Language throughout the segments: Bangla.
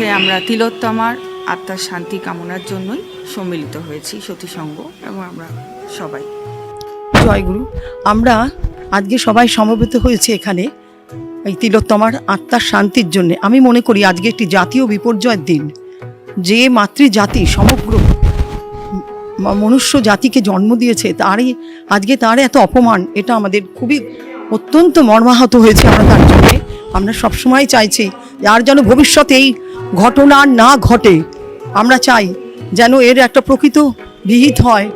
কাছে আমরা তিলোত্তমার আত্মার শান্তি কামনার জন্যই সম্মিলিত হয়েছি সতীসঙ্গ এবং আমরা সবাই। জয়গুরু আমরা আজকে সবাই সমবেত হয়েছে এখানে এই তিলোত্তমার আত্মার শান্তির জন্য। আমি মনে করি আজকে একটি জাতীয় বিপর্যয়ের দিন। যে মাতৃজাতি সমগ্র মনুষ্য জাতিকে জন্ম দিয়েছে, তারই আজকে তার এত অপমান, এটা আমাদের খুবই অত্যন্ত মর্মাহত হয়েছে আমরা তার জন্যে। আমরা সবসময় চাইছি আর যেন ভবিষ্যতে এই ঘটনা না ঘটে, আমরা চাই যেন এর একটা প্রকৃত বিহিত হয়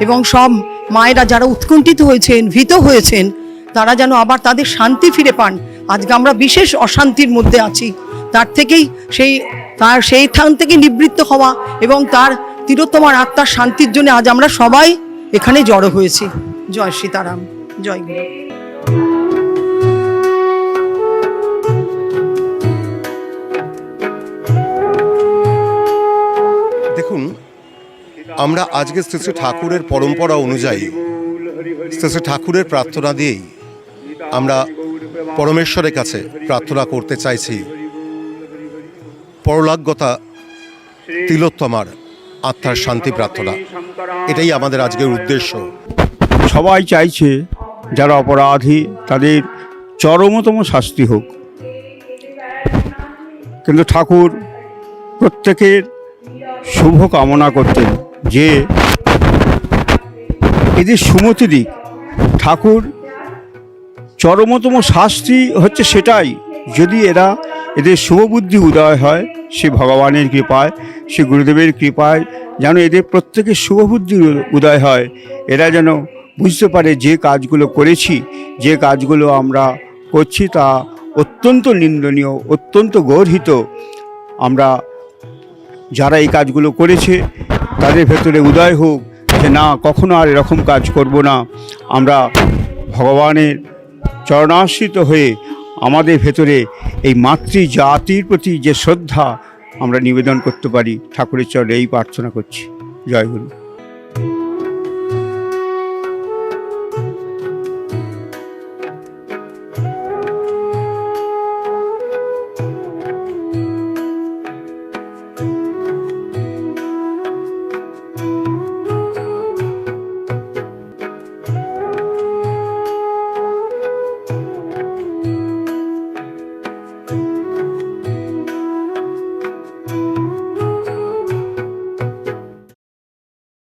এবং সব মায়েরা যারা উৎকণ্ঠিত হয়েছেন, ভীত হয়েছেন, তারা যেন আবার তাদের শান্তি ফিরে পান। আজকে আমরা বিশেষ অশান্তির মধ্যে আছি। তার থেকেই সেই, তার সেই স্থান থেকে নিবৃত্ত হওয়া এবং তার তিরোত্তমার আত্মার শান্তির জন্য আজ আমরা সবাই এখানে জড়ো হয়েছি। জয় সীতারাম। জয় গুরু। আমরা আজকে শ্রী শ্রী ঠাকুরের পরম্পরা অনুযায়ী, শ্রী শ্রী ঠাকুরের প্রার্থনা দিয়েই আমরা পরমেশ্বরের কাছে প্রার্থনা করতে চাইছি। পরলাগ্যতা তিলোত্তমার আত্মার শান্তি প্রার্থনা। এটাই আমাদের আজকের উদ্দেশ্য। সবাই চাইছে যারা অপরাধী, তাদের চরমতম শাস্তি হোক। কিন্তু ঠাকুর প্রত্যেকের শুভ কামনা করতেন। যে এদের সুমতি দিক, ঠাকুর চরমতম শাস্তি হচ্ছে সেটাই। যদি এরা এদের শুভবুদ্ধি উদয় হয়, সে ভগবানের কৃপায়, সে গুরুদেবের কৃপায়, যেন এদের প্রত্যেকের শুভবুদ্ধি উদয় হয়, এরা যেন বুঝতে পারে যে কাজগুলো করেছি, যে কাজগুলো আমরা করছি তা অত্যন্ত নিন্দনীয়, অত্যন্ত গর্হিত। আমরা যারা এই কাজগুলো করেছে তাদের ভেতরে উদয় হোক যে না, কখনো আর এরকম কাজ করব না। আমরা ভগবানের চরণাশ্রিত হয়ে আমাদের ভেতরে এই মাতৃ জাতির প্রতি যে শ্রদ্ধা আমরা নিবেদন করতে পারি। ঠাকুরের চরণে এই প্রার্থনা করছি। জয় গুরু।